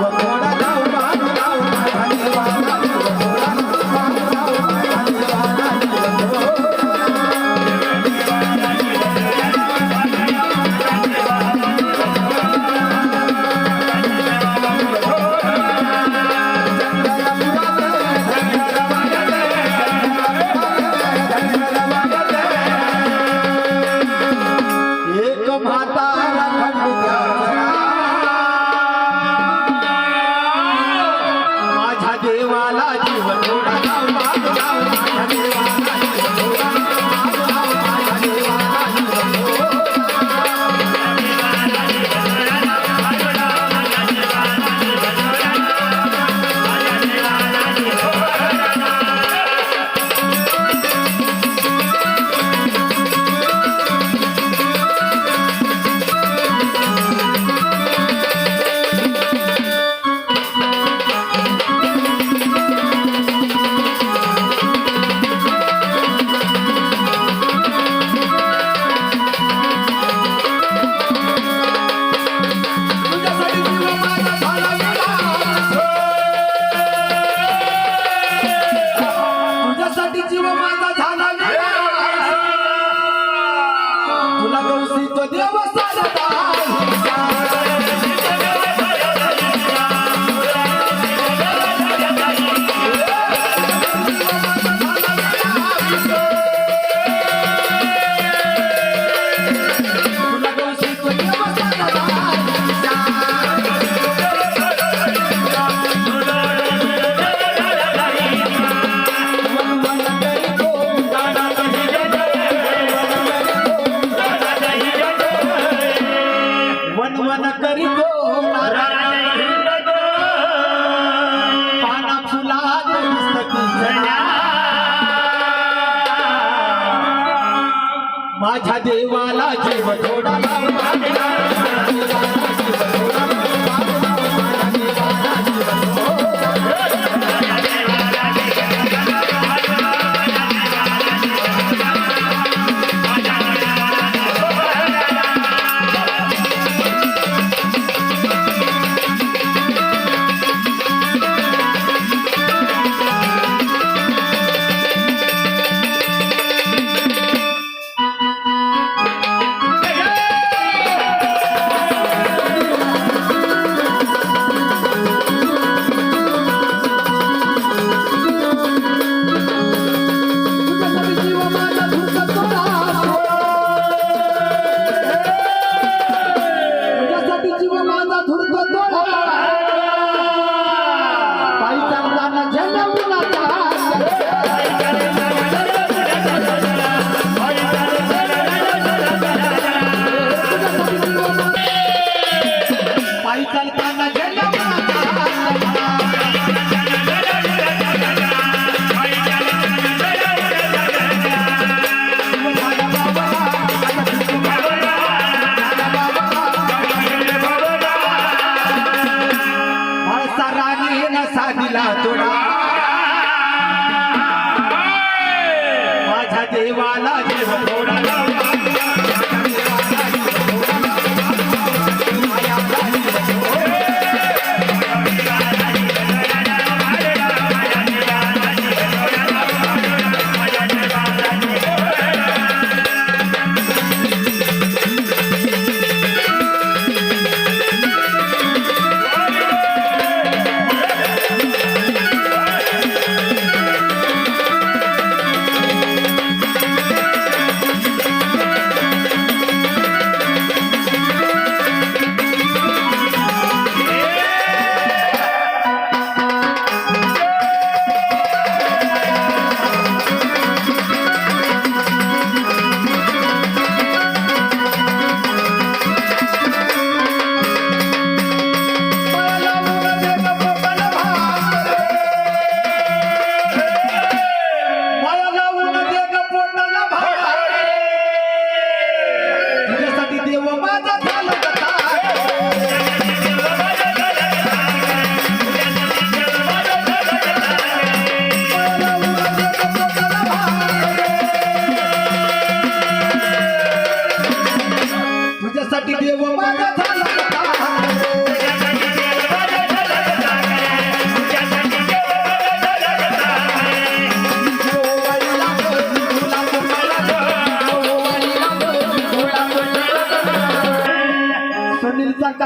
와 Então deu uma. माझ्या देवाला जीव थोडा लाव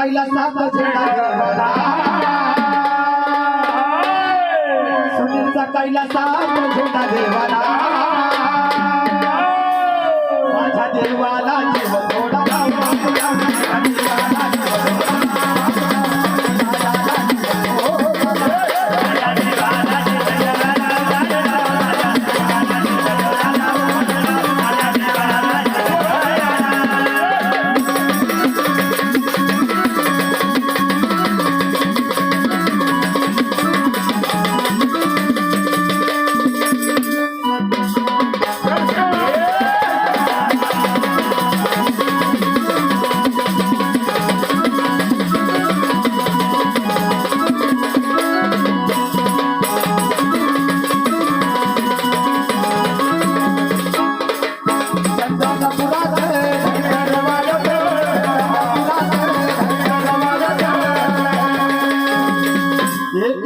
राहिला साधा सुनीलचा कायला साधा झेंडा देवाला. माझ्या देवाला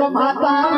mata